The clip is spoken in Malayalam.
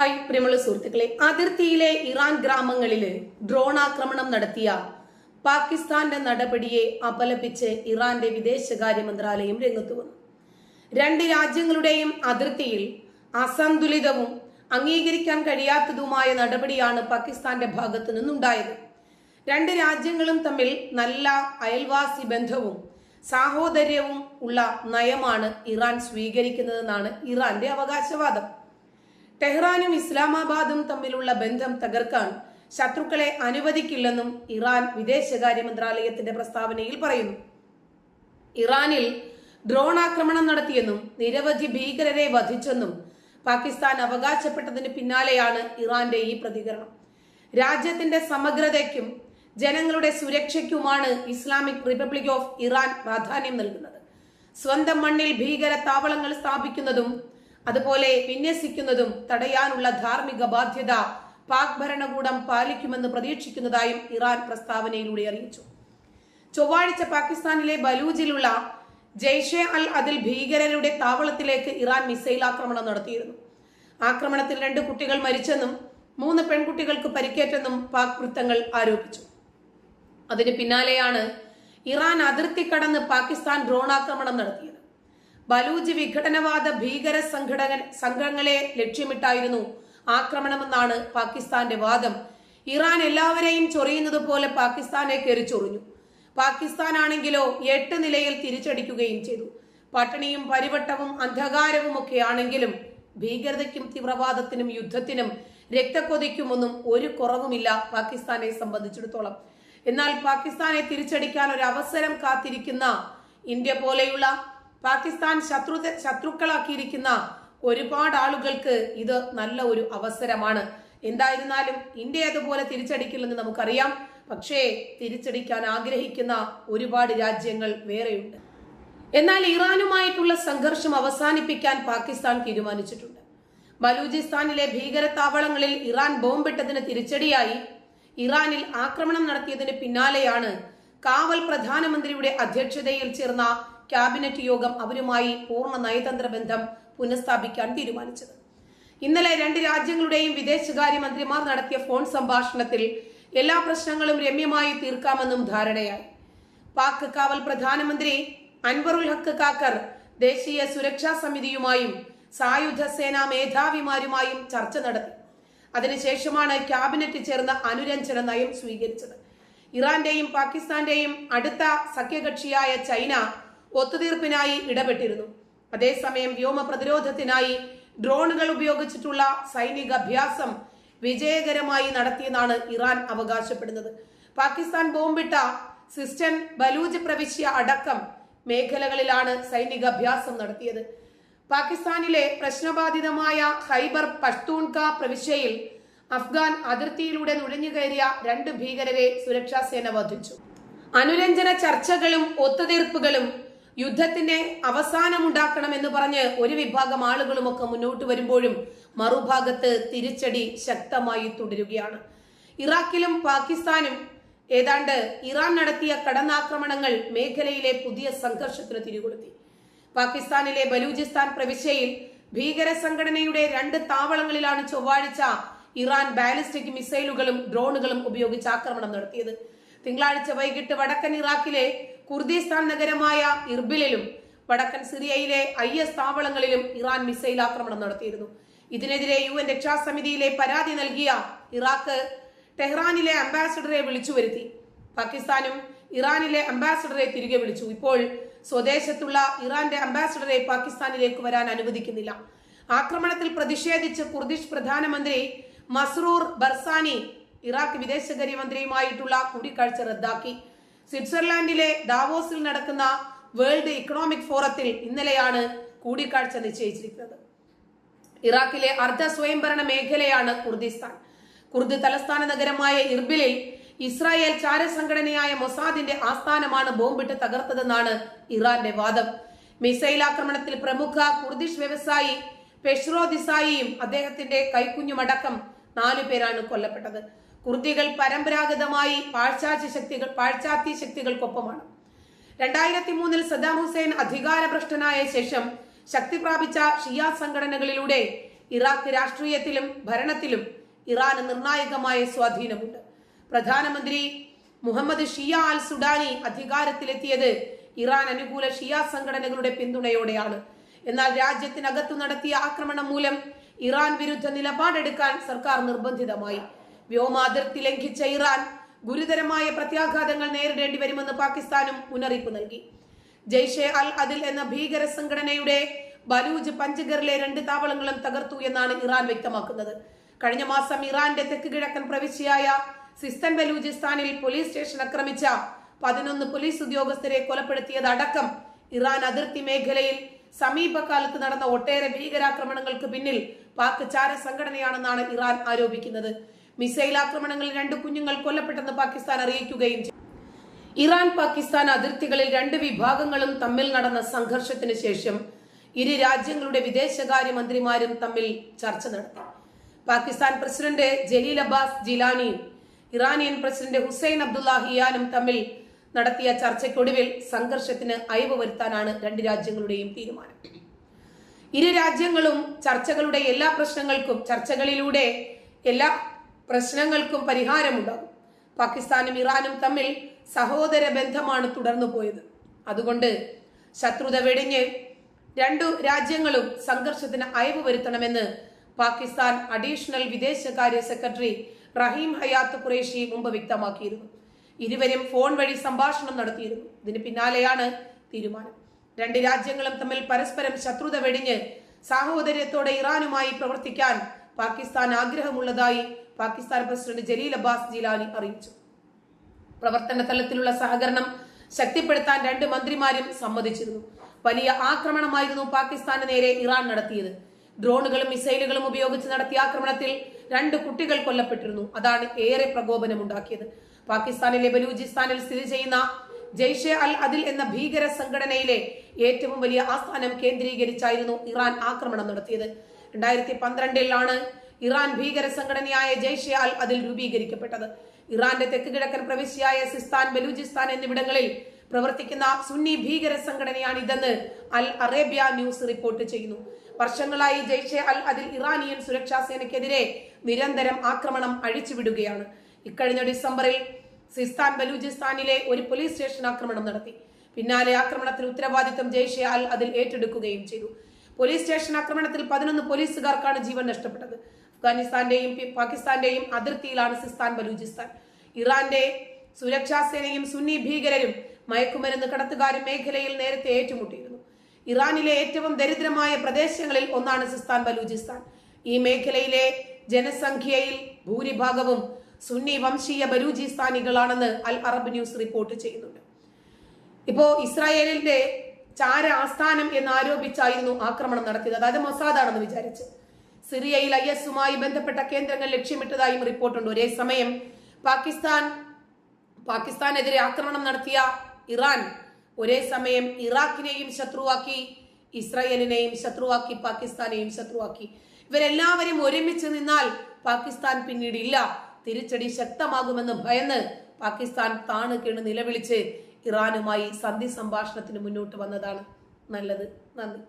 ഹായ് പ്രിയമുള്ള സുഹൃത്തുക്കളെ അതിർത്തിയിലെ ഇറാൻ ഗ്രാമങ്ങളിൽ ഡ്രോൺ ആക്രമണം നടത്തിയ പാകിസ്ഥാന്റെ നടപടിയെ അപലപിച്ച് ഇറാന്റെ വിദേശകാര്യ മന്ത്രാലയം രംഗത്തു വന്നു. രണ്ട് രാജ്യങ്ങളുടെയും അതിർത്തിയിൽ അസന്തുലിതവും അംഗീകരിക്കാൻ കഴിയാത്തതുമായ നടപടിയാണ് പാകിസ്ഥാന്റെ ഭാഗത്തു നിന്നുണ്ടായത്. രണ്ട് രാജ്യങ്ങളും തമ്മിൽ നല്ല അയൽവാസി ബന്ധവും സാഹോദര്യവും ഉള്ള നയമാണ് ഇറാൻ സ്വീകരിക്കുന്നതെന്നാണ് ഇറാന്റെ അവകാശവാദം. ടെഹ്റാനും ഇസ്ലാമാബാദും തമ്മിലുള്ള ബന്ധം തകർക്കാൻ ശത്രുക്കളെ അനുവദിക്കില്ലെന്നും ഇറാൻ വിദേശകാര്യ മന്ത്രാലയത്തിന്റെ പ്രസ്താവനയിൽ പറയുന്നു. ഇറാനിൽ ഡ്രോൺ ആക്രമണം നടത്തിയെന്നും നിരവധി ഭീകരരെ വധിച്ചെന്നും പാകിസ്ഥാൻ അവകാശപ്പെട്ടതിന് പിന്നാലെയാണ് ഇറാന്റെ ഈ പ്രതികരണം. രാജ്യത്തിന്റെ സമഗ്രതയ്ക്കും ജനങ്ങളുടെ സുരക്ഷയ്ക്കുമാണ് ഇസ്ലാമിക് റിപ്പബ്ലിക് ഓഫ് ഇറാൻ പ്രാധാന്യം നൽകുന്നത്. സ്വന്തം മണ്ണിൽ ഭീകര താവളങ്ങൾ സ്ഥാപിക്കുന്നതും അതുപോലെ വിന്യസിക്കുന്നതും തടയാനുള്ള ധാർമ്മിക ബാധ്യത പാക് ഭരണകൂടം പാലിക്കുമെന്ന് പ്രതീക്ഷിക്കുന്നതായും ഇറാൻ പ്രസ്താവനയിലൂടെ അറിയിച്ചു. ചൊവ്വാഴ്ച പാകിസ്ഥാനിലെ ബലൂജിലുള്ള ജെയ്ഷെ അൽ അതിൽ ഭീകരരുടെ താവളത്തിലേക്ക് ഇറാൻ മിസൈൽ ആക്രമണം നടത്തിയിരുന്നു. ആക്രമണത്തിൽ രണ്ട് കുട്ടികൾ മരിച്ചെന്നും മൂന്ന് പെൺകുട്ടികൾക്ക് പരിക്കേറ്റെന്നും പാക് വൃത്തങ്ങൾ ആരോപിച്ചു. അതിന് പിന്നാലെയാണ് ഇറാൻ അതിർത്തി കടന്ന് പാകിസ്ഥാൻ ഡ്രോൺ ആക്രമണം നടത്തിയത്. ബലൂജ് വിഘടനവാദ ഭീകര സംഘടന സംഘങ്ങളെ ലക്ഷ്യമിട്ടായിരുന്നു ആക്രമണമെന്നാണ് പാകിസ്ഥാന്റെ വാദം. ഇറാൻ എല്ലാവരെയും ചൊറിയുന്നത് പോലെ പാകിസ്ഥാനെ കെറിച്ചൊറിഞ്ഞു പാകിസ്ഥാനാണെങ്കിലോ എട്ട് നിലയിൽ തിരിച്ചടിക്കുകയും ചെയ്തു. പട്ടിണിയും പരിവട്ടവും അന്ധകാരവും ഒക്കെ ആണെങ്കിലും ഭീകരതയ്ക്കും തീവ്രവാദത്തിനും യുദ്ധത്തിനും രക്തക്കൊതിക്കുമൊന്നും ഒരു കുറവുമില്ല പാകിസ്ഥാനെ സംബന്ധിച്ചിടത്തോളം. എന്നാൽ പാകിസ്ഥാനെ തിരിച്ചടിക്കാൻ ഒരു അവസരം കാത്തിരിക്കുന്ന ഇന്ത്യ പോലെയുള്ള പാകിസ്ഥാൻ ശത്രു ശത്രുക്കളാക്കിയിരിക്കുന്ന ഒരുപാട് ആളുകൾക്ക് ഇത് നല്ല ഒരു അവസരമാണ്. എന്തായിരുന്നാലും ഇന്ത്യ അതുപോലെ തിരിച്ചടിക്കില്ലെന്ന് നമുക്കറിയാം. പക്ഷേ തിരിച്ചടിക്കാൻ ആഗ്രഹിക്കുന്ന ഒരുപാട് രാജ്യങ്ങൾ വേറെയുണ്ട്. എന്നാൽ ഇറാനുമായിട്ടുള്ള സംഘർഷം അവസാനിപ്പിക്കാൻ പാകിസ്ഥാൻ തീരുമാനിച്ചിട്ടുണ്ട്. ബലൂചിസ്ഥാനിലെ ഭീകര താവളങ്ങളിൽ ഇറാൻ ബോംബിട്ടതിന് തിരിച്ചടിയായി ഇറാനിൽ ആക്രമണം നടത്തിയതിന് പിന്നാലെയാണ് കാവൽ പ്രധാനമന്ത്രിയുടെ അധ്യക്ഷതയിൽ ചേർന്ന ക്യാബിനറ്റ് യോഗം അവരുമായി പൂർണ നയതന്ത്ര ബന്ധം പുനഃസ്ഥാപിക്കാൻ തീരുമാനിച്ചത്. ഇന്നലെ രണ്ട് രാജ്യങ്ങളുടെയും വിദേശകാര്യമന്ത്രിമാർ നടത്തിയ ഫോൺ സംഭാഷണത്തിൽ എല്ലാ പ്രശ്നങ്ങളും രമ്യമായി തീർക്കാമെന്നും ധാരണയായി. പാക് കാവൽ പ്രധാനമന്ത്രി അൻവറുൽ ഹക്ക് കാക്കർ ദേശീയ സുരക്ഷാ സമിതിയുമായും സായുധ സേനാ മേധാവിമാരുമായും ചർച്ച നടത്തി. അതിനുശേഷമാണ് ക്യാബിനറ്റ് ചേർന്ന അനുരഞ്ജന നയം സ്വീകരിച്ചത്. ഇറാന്റെയും പാകിസ്ഥാന്റെയും അടുത്ത സഖ്യകക്ഷിയായ ചൈന ഒത്തുതീർപ്പിനായി ഇടപെട്ടിരുന്നു. അതേസമയം വ്യോമ പ്രതിരോധത്തിനായി ഡ്രോണുകൾ ഉപയോഗിച്ചിട്ടുള്ള സൈനിക അഭ്യാസം വിജയകരമായി നടത്തിയെന്നാണ് ഇറാൻ അവകാശപ്പെടുന്നത്. പാകിസ്ഥാൻ ബോംബിട്ട സിസ്റ്റൻ ബലൂജ് പ്രവിശ്യ അടക്കം മേഖലകളിലാണ് സൈനിക അഭ്യാസം നടത്തിയത്. പാകിസ്ഥാനിലെ പ്രശ്നബാധിതമായ ഹൈബർ പഷ്തൂൺക പ്രവിശ്യയിൽ അഫ്ഗാൻ അതിർത്തിയിലൂടെ നുഴഞ്ഞുകയറിയ രണ്ട് ഭീകരരെ സുരക്ഷാ സേന വധിച്ചു. അനുരഞ്ജന ചർച്ചകളും ഒത്തുതീർപ്പുകളും യുദ്ധത്തിന്റെ അവസാനമുണ്ടാക്കണം എന്ന് പറഞ്ഞ് ഒരു വിഭാഗം ആളുകളുമൊക്കെ മുന്നോട്ട് വരുമ്പോഴും മറുഭാഗത്ത് തിരിച്ചടി ശക്തമായി തുടരുകയാണ്. ഇറാഖിലും പാകിസ്ഥാനും ഏതാണ്ട് ഇറാൻ നടത്തിയ കടന്നാക്രമണങ്ങൾ മേഖലയിലെ പുതിയ സംഘർഷത്തിന് തിരികൊടുത്തി പാകിസ്ഥാനിലെ ബലൂചിസ്ഥാൻ പ്രവിശ്യയിൽ ഭീകര സംഘടനയുടെ രണ്ട് താവളങ്ങളിലാണ് ചൊവ്വാഴ്ച ഇറാൻ ബാലിസ്റ്റിക് മിസൈലുകളും ഡ്രോണുകളും ഉപയോഗിച്ച് ആക്രമണം നടത്തിയത്. തിങ്കളാഴ്ച വൈകിട്ട് വടക്കൻ ഇറാഖിലെ കുർദിസ്ഥാൻ നഗരമായ ഇർബിലിലും വടക്കൻ സിറിയയിലെ ഐ എസ് താവളങ്ങളിലും ഇറാൻ മിസൈൽ ആക്രമണം നടത്തിയിരുന്നു. ഇതിനെതിരെ യു എൻ രക്ഷാസമിതിയിലെ പരാതി നൽകിയ ഇറാഖ് ടെഹ്റാനിലെ അംബാസഡറെ വിളിച്ചു വരുത്തി. പാകിസ്ഥാനും ഇറാനിലെ അംബാസഡറെ തിരികെ വിളിച്ചു. ഇപ്പോൾ സ്വദേശത്തുള്ള ഇറാന്റെ അംബാസഡറെ പാകിസ്ഥാനിലേക്ക് വരാൻ അനുവദിക്കുന്നില്ല. ആക്രമണത്തിൽ പ്രതിഷേധിച്ച് കുർദിഷ് പ്രധാനമന്ത്രി മസ്റൂർ ബർസാനി ഇറാഖ് വിദേശകാര്യമന്ത്രിയുമായിട്ടുള്ള കൂടിക്കാഴ്ച റദ്ദാക്കി. സ്വിറ്റ്സർലാൻഡിലെ ദാവോസിൽ നടക്കുന്ന വേൾഡ് ഇക്കണോമിക് ഫോറത്തിൽ ഇന്നലെയാണ് കൂടിക്കാഴ്ച നിശ്ചയിച്ചിരിക്കുന്നത്. ഇറാഖിലെ അർദ്ധ സ്വയംഭരണ മേഖലയാണ് കുർദിസ്ഥാൻ. കുർദ് തലസ്ഥാന നഗരമായ ഇർബിലിൽ ഇസ്രായേൽ ചാരസംഘടനയായ മൊസാദിന്റെ ആസ്ഥാനമാണ് ബോംബിട്ട് തകർത്തതെന്നാണ് ഇറാന്റെ വാദം. മിസൈൽ ആക്രമണത്തിൽ പ്രമുഖ കുർദിഷ് വ്യവസായി പെഷ്റോ ദിസായിയും അദ്ദേഹത്തിന്റെ കൈക്കുഞ്ഞുമടക്കം നാലു പേരാണ് കൊല്ലപ്പെട്ടത്. കുർദികൾ പരമ്പരാഗതമായി പാശ്ചാത്യ ശക്തികൾ പാശ്ചാത്യ ശക്തികൾക്കൊപ്പമാണ്. രണ്ടായിരത്തി മൂന്നിൽ സദ്ദാം ഹുസൈൻ അധികാരഭ്രഷ്ടനായ ശേഷം ശക്തി പ്രാപിച്ച ഷിയ സംഘടനകളിലൂടെ ഇറാഖ് രാഷ്ട്രീയത്തിലും ഭരണത്തിലും ഇറാന് നിർണായകമായ സ്വാധീനമുണ്ട്. പ്രധാനമന്ത്രി മുഹമ്മദ് ഷിയ അൽ സുഡാനി അധികാരത്തിലെത്തിയത് ഇറാൻ അനുകൂല ഷിയ സംഘടനകളുടെ പിന്തുണയോടെയാണ്. എന്നാൽ രാജ്യത്തിനകത്തു നടത്തിയ ആക്രമണം മൂലം ഇറാൻ വിരുദ്ധ നിലപാടെടുക്കാൻ സർക്കാർ നിർബന്ധിതമായി. വ്യോമാതിർത്തി ലംഘിച്ച ഇറാൻ ഗുരുതരമായ പ്രത്യാഘാതങ്ങൾ നേരിടേണ്ടി വരുമെന്ന് പാകിസ്ഥാനും മുന്നറിയിപ്പ് നൽകി. ജയ്ഷെ അൽ അദിൽ എന്ന ഭീകര സംഘടനയുടെ ബലൂജ് പഞ്ചഗറിലെ രണ്ട് താവളങ്ങളും തകർത്തു എന്നാണ് ഇറാൻ വ്യക്തമാക്കുന്നത്. കഴിഞ്ഞ മാസം ഇറാന്റെ തെക്ക് കിഴക്കൻ പ്രവിശ്യയായ സിസ്തൻ ബലൂചിസ്ഥാനിൽ പോലീസ് സ്റ്റേഷൻ ആക്രമിച്ച പതിനൊന്ന് പോലീസ് ഉദ്യോഗസ്ഥരെ കൊലപ്പെടുത്തിയതടക്കം ഇറാൻ അതിർത്തി മേഖലയിൽ സമീപകാലത്ത് നടന്ന ഒട്ടേറെ ഭീകരാക്രമണങ്ങൾക്ക് പിന്നിൽ പാക് ചാര സംഘടനയാണെന്നാണ് ഇറാൻ ആരോപിക്കുന്നത്. മിസൈൽ ആക്രമണങ്ങളിൽ രണ്ട് കുഞ്ഞുങ്ങൾ കൊല്ലപ്പെട്ടെന്ന് പാകിസ്ഥാൻ അറിയിക്കുകയും ചെയ്തു. ഇറാൻ പാകിസ്ഥാൻ അതിർത്തികളിൽ രണ്ട് വിഭാഗങ്ങളും തമ്മിൽ നടന്ന സംഘർഷത്തിന് ശേഷം ഇരു രാജ്യങ്ങളുടെ വിദേശകാര്യമന്ത്രിമാരും തമ്മിൽ ചർച്ച നടത്തി. പാകിസ്ഥാൻ പ്രസിഡന്റ് ജലീൽ അബ്ബാസ് ജിലാനിയും ഇറാനിയൻ പ്രസിഡന്റ് ഹുസൈൻ അബ്ദുല്ലാഹിയാനും തമ്മിൽ നടത്തിയ ചർച്ചയ്ക്കൊടുവിൽ സംഘർഷത്തിന് അയവ് വരുത്താനാണ് രണ്ട് രാജ്യങ്ങളുടെയും തീരുമാനം. ഇരു രാജ്യങ്ങളും ചർച്ചകളുടെ എല്ലാ പ്രശ്നങ്ങൾക്കും ചർച്ചകളിലൂടെ എല്ലാ പ്രശ്നങ്ങൾക്കും പരിഹാരമുണ്ടാകും. പാകിസ്ഥാനും ഇറാനും തമ്മിൽ സഹോദര ബന്ധമാണ് തുടർന്നു പോയത്. അതുകൊണ്ട് ശത്രുത വെടിഞ്ഞ് രണ്ടു രാജ്യങ്ങളും സംഘർഷത്തിന് അയവ് വരുത്തണമെന്ന് പാകിസ്ഥാൻ അഡീഷണൽ വിദേശകാര്യ സെക്രട്ടറി റഹീം ഹയാത്ത് ഖുറേഷി മുമ്പ് വ്യക്തമാക്കിയിരുന്നു. ഇരുവരും ഫോൺ വഴി സംഭാഷണം നടത്തിയിരുന്നു. ഇതിന് പിന്നാലെയാണ് തീരുമാനം. രണ്ട് രാജ്യങ്ങളും തമ്മിൽ പരസ്പരം ശത്രുത വെടിഞ്ഞ് സാഹോദര്യത്തോടെ ഇറാനുമായി പ്രവർത്തിക്കാൻ പാകിസ്ഥാൻ ആഗ്രഹമുള്ളതായി പാകിസ്ഥാൻ പ്രസിഡന്റ് ജലീൽ അബ്ബാസ് ജിലാനി അറിയിച്ചു. പ്രവർത്തന തലത്തിലുള്ള സഹകരണം ശക്തിപ്പെടുത്താൻ രണ്ട് മന്ത്രിമാരും സമ്മതിച്ചിരുന്നു. വലിയ ആക്രമണമായിരുന്നു പാകിസ്ഥാന് നേരെ ഇറാൻ നടത്തിയത്. ഡ്രോണുകളും മിസൈലുകളും ഉപയോഗിച്ച് നടത്തിയ ആക്രമണത്തിൽ രണ്ട് കുട്ടികൾ കൊല്ലപ്പെട്ടിരുന്നു. അതാണ് ഏറെ പ്രകോപനമുണ്ടാക്കിയത്. പാകിസ്ഥാനിലെ ബലൂചിസ്ഥാനിൽ സ്ഥിതി ചെയ്യുന്ന ജെയ്ഷെ അൽ അദിൽ എന്ന ഭീകര സംഘടനയിലെ ഏറ്റവും വലിയ ആസ്ഥാനം കേന്ദ്രീകരിച്ചായിരുന്നു ഇറാൻ ആക്രമണം നടത്തിയത്. രണ്ടായിരത്തി പന്ത്രണ്ടിലാണ് ഇറാൻ ഭീകര സംഘടനയായ ജയ്ഷെ അൽ അതിൽ രൂപീകരിക്കപ്പെട്ടത്. ഇറാന്റെ തെക്ക് കിഴക്കൻ പ്രവിശ്യയായ സിസ്ഥാൻ ബലൂചിസ്ഥാൻ എന്നിവിടങ്ങളിൽ പ്രവർത്തിക്കുന്ന സുന്നി ഭീകര സംഘടനയാണ് ഇതെന്ന് അൽ അറേബ്യ ന്യൂസ് റിപ്പോർട്ട് ചെയ്യുന്നു. വർഷങ്ങളായി ജയ്ഷെ അൽ അതിൽ ഇറാനിയൻ സുരക്ഷാ സേനയ്ക്കെതിരെ നിരന്തരം ആക്രമണം അഴിച്ചുവിടുകയാണ്. ഇക്കഴിഞ്ഞ ഡിസംബറിൽ സിസ്ഥാൻ ബലൂചിസ്ഥാനിലെ ഒരു പോലീസ് സ്റ്റേഷൻ ആക്രമണം നടത്തി. പിന്നാലെ ആക്രമണത്തിന് ഉത്തരവാദിത്തം ജയ്ഷെ അൽ അതിൽ ഏറ്റെടുക്കുകയും ചെയ്തു. പോലീസ് സ്റ്റേഷൻ ആക്രമണത്തിൽ പതിനൊന്ന് പോലീസുകാർക്കാണ് ജീവൻ നഷ്ടപ്പെട്ടത്. അഫ്ഗാനിസ്ഥാന്റെയും പാകിസ്ഥാന്റെയും അതിർത്തിയിലാണ് സിസ്ഥാൻ ബലൂചിസ്ഥാൻ. ഇറാന്റെ സുരക്ഷാ സേനയും സുന്നി ഭീകരരും മയക്കുമരുന്ന് കടത്തുകാരും മേഖലയിൽ നേരത്തെ ഏറ്റുമുട്ടിയിരുന്നു. ഇറാനിലെ ഏറ്റവും ദരിദ്രമായ പ്രദേശങ്ങളിൽ ഒന്നാണ് സിസ്ഥാൻ ബലൂചിസ്ഥാൻ. ഈ മേഖലയിലെ ജനസംഖ്യയിൽ ഭൂരിഭാഗവും സുന്നി വംശീയ ബലൂചിസ്ഥാനികളാണെന്ന് അൽ അറബ് ന്യൂസ് റിപ്പോർട്ട് ചെയ്യുന്നുണ്ട്. ഇപ്പോ ഇസ്രായേലിന്റെ ചാര ആസ്ഥാനം എന്ന് ആരോപിച്ചായിരുന്നു ആക്രമണം നടത്തിയത്. അതായത് മൊസാദാണെന്ന് വിചാരിച്ച്. സിറിയയിൽ ഐ എസുമായി ബന്ധപ്പെട്ട കേന്ദ്രങ്ങൾ ലക്ഷ്യമിട്ടതായും റിപ്പോർട്ടുണ്ട്. ഒരേ സമയം പാകിസ്ഥാൻ പാകിസ്ഥാനെതിരെ ആക്രമണം നടത്തിയ ഇറാൻ ഒരേ സമയം ഇറാഖിനെയും ശത്രുവാക്കി ഇസ്രയേലിനെയും ശത്രുവാക്കി പാകിസ്ഥാനെയും ശത്രുവാക്കി. ഇവരെല്ലാവരും ഒരുമിച്ച് നിന്നാൽ പാകിസ്ഥാൻ പിന്നീട് ഇല്ല. തിരിച്ചടി ശക്തമാകുമെന്ന് ഭയന്ന് പാകിസ്ഥാൻ താണു കീണ് നിലവിളിച്ച് ഇറാനുമായി സന്ധി സംഭാഷണത്തിന് മുന്നോട്ട് വന്നതാണ്. നല്ലത്. നന്ദി.